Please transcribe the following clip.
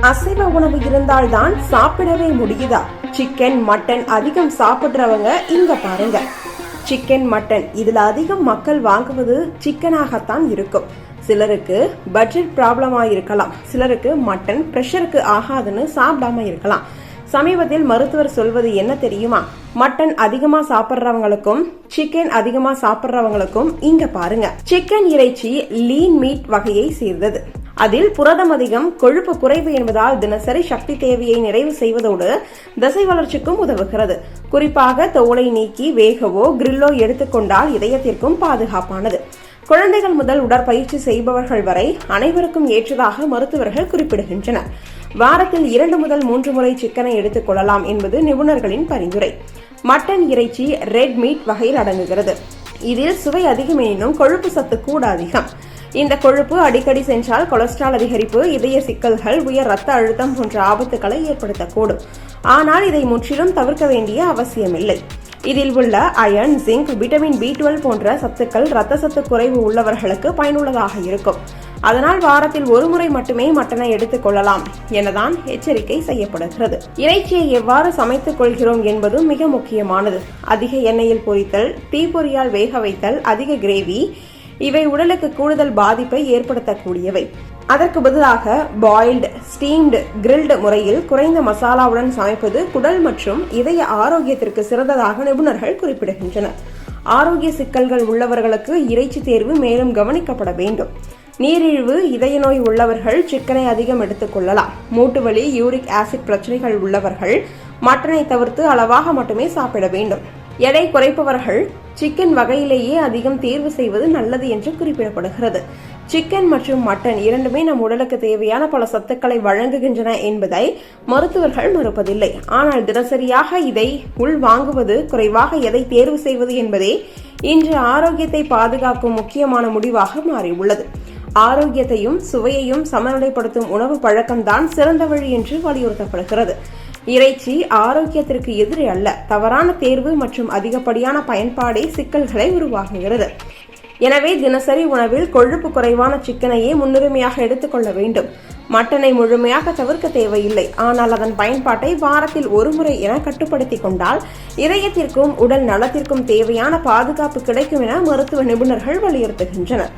அசைவ உணவு இருந்தால்தான் சாப்பிடவே முடியுதா? சிக்கன் மட்டன் அதிகம் சாப்பிடுறவங்க இங்க பாருங்க. சிக்கன் மட்டன் இதுல அதிகம் மக்கள் வாங்குவது சிக்கனாகத்தான் இருக்கும். சிலருக்கு பட்ஜெட் ப்ராப்ளமா இருக்கலாம் சிலருக்கு மட்டன் ப்ரெஷருக்கு ஆகாதுன்னு சாப்பிடாம இருக்கலாம். சமீபத்தில் மருத்துவர் சொல்வது என்ன தெரியுமா? மட்டன் அதிகமா சாப்பிட்றவங்களுக்கும் சிக்கன் அதிகமா சாப்பிட்றவங்களுக்கும் இங்க பாருங்க. சிக்கன் இறைச்சி லீன் மீட் வகையை சேர்ந்தது. அதில் புரதம் அதிகம் கொழுப்பு குறைவு என்பதால் தினசரி சக்தி தேவையை நிறைவு செய்வதோடு தசை வளர்ச்சிக்கும் உதவுகிறது. குறிப்பாக தோலை நீக்கி வேகவோ கிரில்லோ எடுத்துக்கொண்டால் இதயத்திற்கும் பாதுகாப்பானது. குழந்தைகள் முதல் உடற்பயிற்சி செய்பவர்கள் வரை அனைவருக்கும் ஏற்றதாக மருத்துவர்கள் குறிப்பிடுகின்றனர். வாரத்தில் இரண்டு முதல் மூன்று முறை சிக்கனை எடுத்துக் கொள்ளலாம் என்பது நிபுணர்களின் பரிந்துரை. மட்டன் இறைச்சி ரெட் மீட் வகையில் அடங்குகிறது. இதில் சுவை அதிகம் எனினும் கொழுப்பு சத்து கூட அதிகம். இந்த கொழுப்பு அடிக்கடி சென்றால் கொலஸ்ட்ரால் அதிகரிப்பு இதய சிக்கல்கள் உயர் ரத்த அழுத்தம் போன்ற ஆபத்துக்களை ஏற்படுத்தக்கூடும். ஆனால் இதை முற்றிலும் தவிர்க்க வேண்டிய அவசியமில்லை. இதில் உள்ள iron zinc vitamin B twelve போன்ற சத்துக்கள் இரத்த சத்து குறைவு உள்ளவர்களுக்கு பயனுள்ளதாக இருக்கும். அதனால் வாரத்தில் ஒரு முறை மட்டுமே மட்டனை எடுத்துக் கொள்ளலாம் எனதான் எச்சரிக்கை செய்யப்படுகிறது. இறைச்சியை எவ்வாறு சமைத்துக் கொள்கிறோம் என்பதும் மிக முக்கியமானது. அதிக எண்ணெயில் பொரித்தல் தீப்பொறியால் வேக வைத்தல் அதிக கிரேவி இவை உடலுக்கு கூடுதல் பாதிப்பை ஏற்படுத்தக்கூடியவை. அதற்கு பதிலாக பாயில்டு ஸ்டீம்டு கிரில்டு முறையில் குறைந்த மசாலாவுடன் சமைப்பது குடல் மற்றும் இதய ஆரோக்கியத்திற்கு சிறந்ததாக நிபுணர்கள் குறிப்பிடுகின்றனர். ஆரோக்கிய சிக்கல்கள் உள்ளவர்களுக்கு இறைச்சி தேர்வு மேலும் கவனிக்கப்பட வேண்டும். நீரிழிவு இதய நோய் உள்ளவர்கள் சிக்கனை அதிகம் எடுத்துக்கொள்ளலாம் மூட்டு வலி யூரிக் ஆசிட் பிரச்சனைகள் உள்ளவர்கள் மட்டனை தவிர்த்து அளவாக மட்டுமே சாப்பிட வேண்டும். எடை குறைப்பவர்கள் சிக்கன் வகையிலேயே அதிகம் தேர்வு செய்வது நல்லது என்று குறிப்பிடப்படுகிறது. சிக்கன் மற்றும் மட்டன் இரண்டுமே நம் உடலுக்கு தேவையான பல சத்துக்களை வழங்குகின்றன என்பதை மருத்துவர்கள் மறுப்பதில்லை. ஆனால் தினசரியாக இதை உள் வாங்குவது குறைவாக எதை தேர்வு செய்வது என்பதே இன்று ஆரோக்கியத்தை பாதுகாக்கும் முக்கியமான முடிவாக மாறியுள்ளது. ஆரோக்கியத்தையும் சுவையையும் சமநிலைப்படுத்தும் உணவு பழக்கம்தான் சிறந்த வழி என்று வலியுறுத்தப்படுகிறது. இறைச்சி ஆரோக்கியத்திற்கு எதிரி அல்ல. தவறான தேர்வு மற்றும் அதிகப்படியான பயன்பாடே சிக்கல்களை உருவாக்குகிறது. எனவே தினசரி உணவில் கொழுப்பு குறைவான சிக்கனையே முன்னுரிமையாக எடுத்துக்கொள்ள வேண்டும். மட்டனை முழுமையாக தவிர்க்க தேவையில்லை. ஆனால் அதன் பயன்பாட்டை வாரத்தில் ஒரு முறை என கட்டுப்படுத்திக் கொண்டால் இதயத்திற்கும் உடல் நலத்திற்கும் தேவையான பாதுகாப்பு கிடைக்கும் என மருத்துவ நிபுணர்கள் வலியுறுத்துகின்றனர்.